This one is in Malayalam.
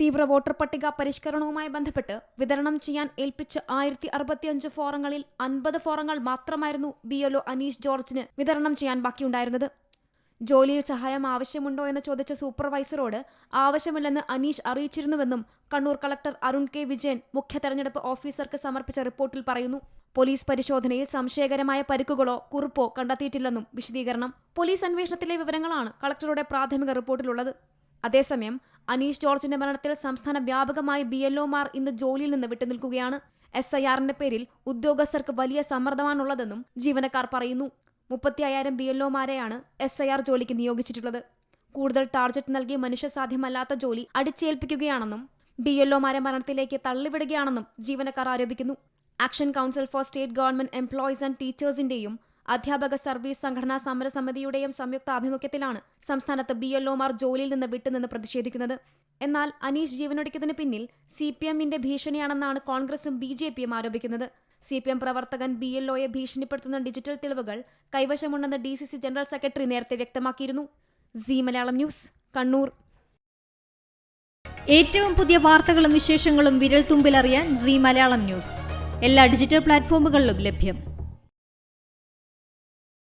തീവ്ര വോട്ടർ പട്ടിക പരിഷ്കരണവുമായി ബന്ധപ്പെട്ട് വിതരണം ചെയ്യാൻ ഏൽപ്പിച്ച ആയിരത്തി അറുപത്തിയഞ്ച് ഫോറങ്ങളിൽ അൻപത് ഫോറങ്ങൾ മാത്രമായിരുന്നു ബി അനീഷ് ജോർജിന് വിതരണം ചെയ്യാൻ ബാക്കിയുണ്ടായിരുന്നത്. ജോലിയിൽ സഹായം ആവശ്യമുണ്ടോ എന്ന് ചോദിച്ച സൂപ്പർവൈസറോട് ആവശ്യമില്ലെന്ന് അനീഷ് അറിയിച്ചിരുന്നുവെന്നും കണ്ണൂർ കളക്ടർ അരുൺ കെ വിജയൻ മുഖ്യ തെരഞ്ഞെടുപ്പ് ഓഫീസർക്ക് സമർപ്പിച്ച റിപ്പോർട്ടിൽ പറയുന്നു. പോലീസ് പരിശോധനയിൽ സംശയകരമായ പരിക്കുകളോ കുറിപ്പോ കണ്ടെത്തിയിട്ടില്ലെന്നും വിശദീകരണം. പോലീസ് അന്വേഷണത്തിലെ വിവരങ്ങളാണ് കളക്ടറുടെ പ്രാഥമിക റിപ്പോർട്ടിലുള്ളത്. അതേസമയം അനീഷ് ജോർജിന്റെ മരണത്തിൽ സംസ്ഥാന വ്യാപകമായി ബി എൽഒമാർ ഇന്ന് ജോലിയിൽ നിന്ന് വിട്ടുനിൽക്കുകയാണ്. എസ് ഐ ആറിന്റെ പേരിൽ ഉദ്യോഗസ്ഥർക്ക് വലിയ സമ്മർദ്ദമാണുള്ളതെന്നും ജീവനക്കാർ പറയുന്നു. മുപ്പത്തി അയ്യായിരം ബി എൽഒമാരെയാണ് എസ് ഐ ആർ ജോലിക്ക് നിയോഗിച്ചിട്ടുള്ളത്. കൂടുതൽ ടാർജറ്റ് നൽകി മനുഷ്യസാധ്യമല്ലാത്ത ജോലി അടിച്ചേൽപ്പിക്കുകയാണെന്നും ബി എൽഒമാരെ മരണത്തിലേക്ക് തള്ളിവിടുകയാണെന്നും ജീവനക്കാർ ആരോപിക്കുന്നു. Action Council for State Government Employees and ടീച്ചേഴ്സിന്റെയും അധ്യാപക സർവീസ് സംഘടനാ സമരസമിതിയുടെയും സംയുക്ത ആഭിമുഖ്യത്തിലാണ് സംസ്ഥാനത്ത് ബി എൽഒമാർ ജോലിയിൽ നിന്ന് വിട്ടുനിന്ന് പ്രതിഷേധിക്കുന്നത്. എന്നാൽ അനീഷ് ജീവനൊടുക്കിയതിന് പിന്നിൽ സി പി എമ്മിന്റെ ഭീഷണിയാണെന്നാണ് കോൺഗ്രസും ബി ജെ പിയും ആരോപിക്കുന്നത്. സി പി എം പ്രവർത്തകൻ ബി എൽ ഒയെ ഭീഷണിപ്പെടുത്തുന്ന ഡിജിറ്റൽ തെളിവുകൾ കൈവശമുണ്ടെന്ന് D C C general secretary നേരത്തെ വ്യക്തമാക്കിയിരുന്നു. Zee Malayalam news Kannur. ഏറ്റവും പുതിയ വാർത്തകളും വിശേഷങ്ങളും വിരൽ തുമ്പിലറിയാൻ സി മലയാളം ന്യൂസ്. എല്ലാ ഡിജിറ്റൽ പ്ലാറ്റ്ഫോമുകളിലും ലഭ്യം.